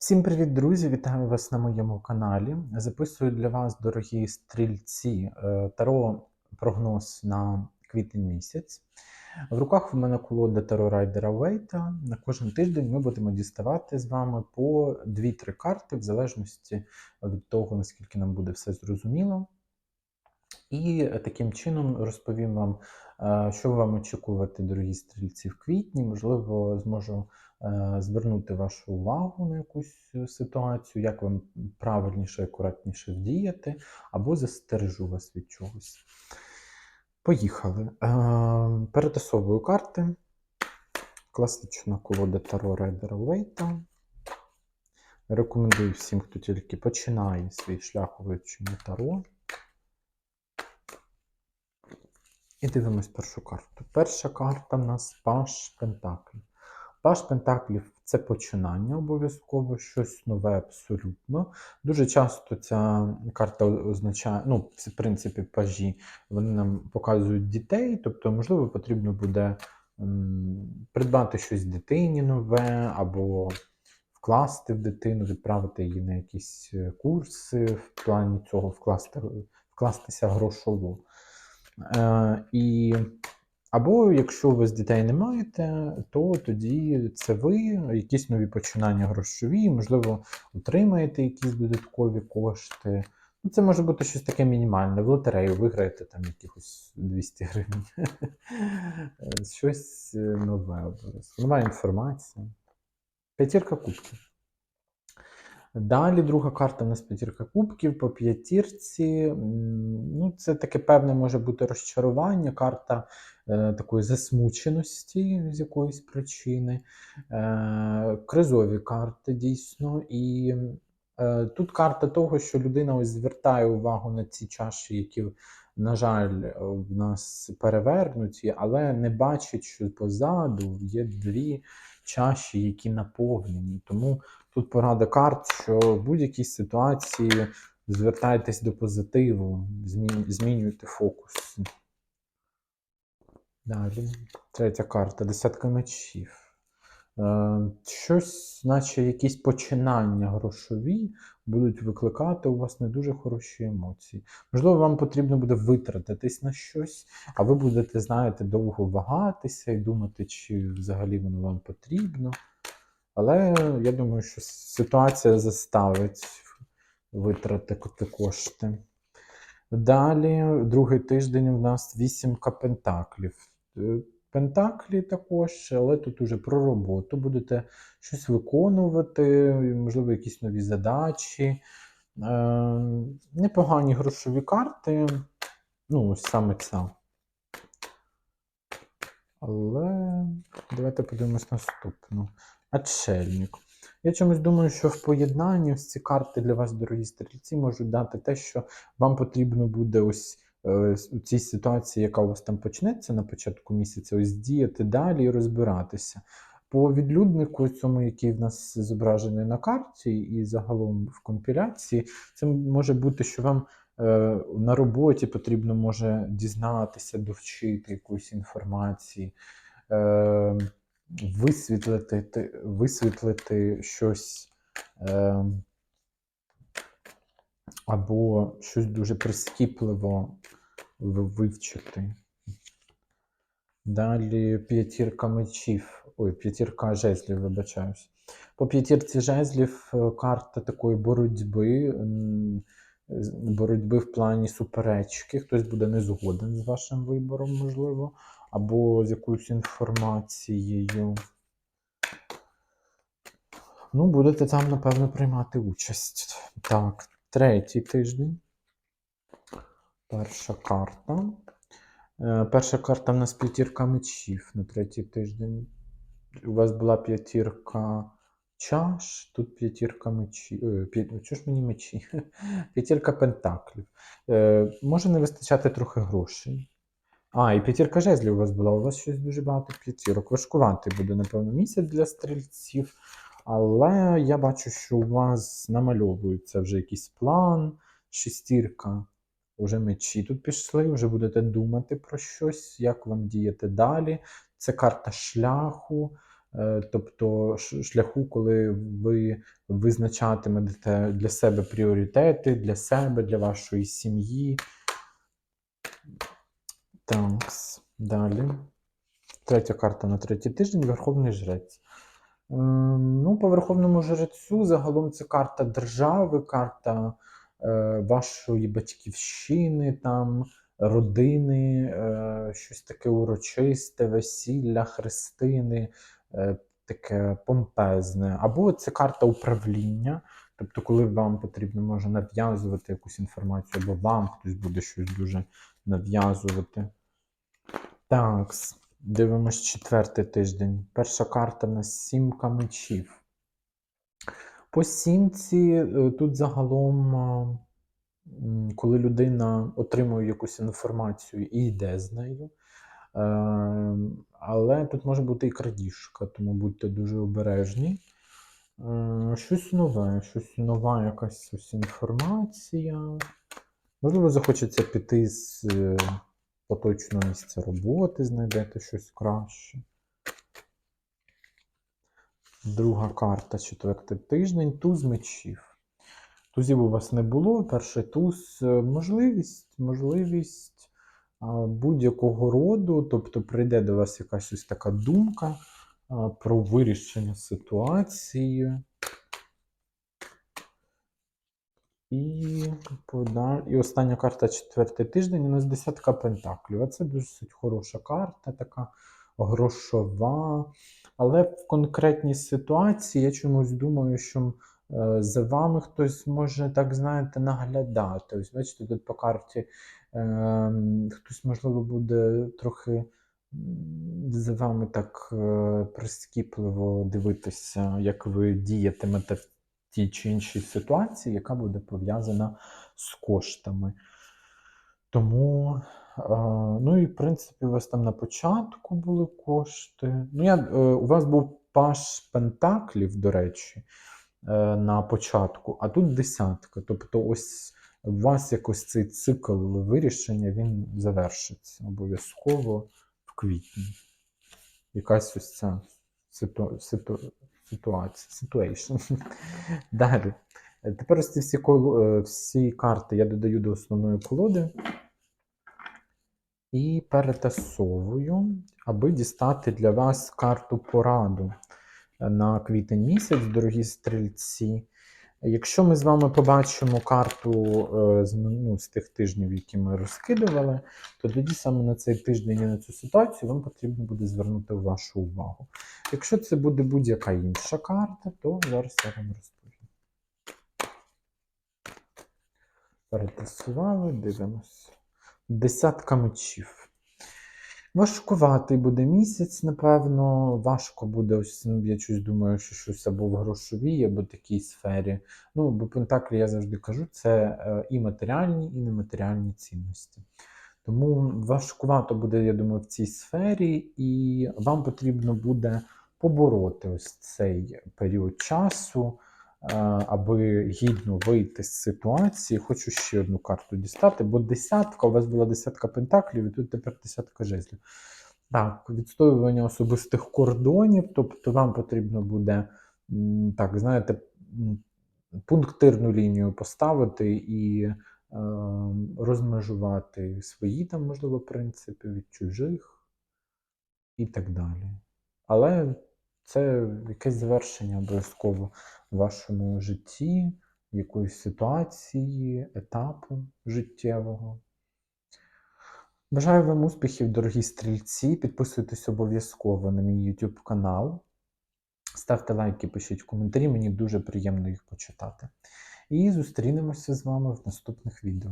Всім привіт, друзі! Вітаю вас на моєму каналі. Записую для вас, дорогі стрільці, е, таро прогноз на квітень місяць. В руках в мене колода Таро Райдера Вейта. На кожен тиждень ми будемо діставати з вами по 2-3 карти, в залежності від того, наскільки нам буде все зрозуміло. І таким чином розповім вам, е, що вам очікувати, дорогі стрільці, в квітні. Можливо, зможу е, звернути вашу увагу на якусь ситуацію, як вам правильніше, акуратніше вдіяти, або застережу вас від чогось. Поїхали. Е, Перетасовую карти. Класична колода Таро Райдера Вейта. Рекомендую всім, хто тільки починає свій шлях у вивченні Таро. І дивимось першу карту. Перша карта в нас Паш Пентаклів. Паш Пентаклів це починання обов'язково, щось нове абсолютно. Дуже часто ця карта означає, ну, в принципі, пажі, вони нам показують дітей, тобто, можливо, потрібно буде м, придбати щось дитині нове, або вкласти в дитину, відправити її на якісь е, курси, в плані цього вкласти, вкластися грошово. Е, і, або якщо ви з дітей не маєте, то тоді це ви, якісь нові починання грошові, можливо, отримаєте якісь додаткові кошти. Ну, Це може бути щось таке мінімальне. В лотерею виграєте там якихось 200 гривень. Щось е, нове. Нова інформація. П'ятірка кубків. Далі друга карта у нас п'ятірка кубків по п'ятірці. Ну, це таке певне може бути розчарування, карта е, такої засмученості з якоїсь причини. Е, кризові карти дійсно. І е, тут карта того, що людина ось звертає увагу на ці чаші, які, на жаль, в нас перевернуті, але не бачить, що позаду є дві чаші, які наповнені. Тому Тут порада карт, що в будь-якій ситуації звертайтесь до позитиву, змінюйте фокус. Далі. Третя карта десятка мечів. Е, щось, наче якісь починання грошові, будуть викликати у вас не дуже хороші емоції. Можливо, вам потрібно буде витратитись на щось, а ви будете, знаєте, довго вагатися і думати, чи взагалі воно вам потрібно. Але я думаю, що ситуація заставить витратити кошти. Далі, другий тиждень у нас вісімка пентаклів. Пентаклі також, але тут уже про роботу. Будете щось виконувати, можливо, якісь нові задачі. Е, непогані грошові карти. Ну, ось саме ця. Але давайте подивимось наступну. Отшельник. Я чомусь думаю, що в поєднанні ось ці карти для вас, дорогі стрільці, можуть дати те, що вам потрібно буде ось у цій ситуації, яка у вас там почнеться на початку місяця, ось діяти далі і розбиратися. По відлюднику, цьому, який в нас зображений на карті, і загалом в компіляції, це може бути, що вам е, на роботі потрібно може дізнатися, довчити якоїсь інформації. Е, висвітлити, висвітлити щось е, або щось дуже прискіпливо вивчити. Далі п'ятірка мечів. Ой, п'ятірка жезлів, вибачаюсь. По п'ятірці жезлів е, карта такої боротьби, боротьби в плані суперечки. Хтось буде не згоден з вашим вибором, можливо, або з якоюсь інформацією. Ну, будете там, напевно, приймати участь. Так, третій тиждень. Перша карта. Е, Перша карта в нас п'ятірка мечів на третій тиждень. У вас була п'ятірка чаш, тут п'ятірка мечів. Чого ж мені мечі? П'ятірка пентаклів. Е, Може не вистачати трохи грошей. А, і п'ятірка жезлів у вас була. У вас щось дуже багато п'ятірок. Важкуватий буде, напевно, місяць для стрільців. Але я бачу, що у вас намальовується вже якийсь план, шестірка, вже мечі тут пішли, вже будете думати про щось, як вам діяти далі. Це карта шляху. е, тобто шляху, коли ви визначатимете для себе пріоритети, для себе, для вашої сім'ї. Так, далі. Третя карта на третій тиждень Верховний Жрець. Ем, Ну, по Верховному Жрецю загалом це карта держави, карта вашої батьківщини, там, родини, е, щось таке урочисте, весілля, хрестини, е, таке помпезне. Або це карта управління. Тобто, коли вам потрібно може нав'язувати якусь інформацію, або вам хтось буде щось дуже нав'язувати. Так, дивимось четвертий тиждень. Перша карта на сімка мечів. По сімці е, тут загалом, коли людина отримує якусь інформацію і йде з нею. Е, Але тут може бути і крадіжка, тому будьте дуже обережні. Е, Щось нове, щось нова якась ось інформація. Можливо, захочеться піти з е, поточного місця роботи, знайдете щось краще. Друга карта, четвертий тиждень, туз мечів. Тузів у вас не було. Перший туз е, можливість, можливість будь-якого роду, тобто прийде до вас якась ось така думка про вирішення ситуації. І, і остання карта четвертий тиждень у нас десятка пентаклів. А це досить хороша карта, така грошова. Але в конкретній ситуації я чомусь думаю, що е, за вами хтось може, так знаєте, наглядати. Ось бачите, тут по карті е, хтось, можливо, буде трохи за вами так е, прискіпливо дивитися, як ви діятимете в тій чи іншій ситуації, яка буде пов'язана з коштами. Тому, ну і в принципі, у вас там на початку були кошти. Ну, я, е, у вас був паш Пентаклів, до речі, е, на початку, а тут десятка. Тобто, ось у вас якось цей цикл вирішення він завершиться обов'язково в квітні. Якась ось ця ситу, ситу, ситуація, situation. Далі. Тепер ось ці всі, е, всі карти я додаю до основної колоди і перетасовую, аби дістати для вас карту пораду е, на квітень місяць, дорогі стрільці. Якщо ми з вами побачимо карту е, з, ну, з тих тижнів, які ми розкидували, то тоді саме на цей тиждень і на цю ситуацію вам потрібно буде звернути вашу увагу. Якщо це буде будь-яка інша карта, то зараз я вам розповім. Перетасували, дивимось. Десятка мечів. Важкуватий буде місяць, напевно. Важко буде, ось, ну, я щось думаю, що щось або в грошовій, або такій сфері. Ну, бо Пентаклі, я завжди кажу, це е, і матеріальні, і нематеріальні цінності. Тому важкувато буде, я думаю, в цій сфері, і вам потрібно буде побороти ось цей період часу, аби гідно вийти з ситуації. Хочу ще одну карту дістати, бо десятка, у вас була десятка пентаклів, і тут тепер десятка жезлів. Так, відстоювання особистих кордонів, тобто вам потрібно буде, так, знаєте, пунктирну лінію поставити і е, розмежувати свої там, можливо, принципи від чужих і так далі. Але це якесь завершення обов'язково в вашому житті, якоїсь ситуації, етапу життєвого. Бажаю вам успіхів, дорогі стрільці. Підписуйтесь обов'язково на мій YouTube канал. Ставте лайки, пишіть коментарі, мені дуже приємно їх почитати. І зустрінемося з вами в наступних відео.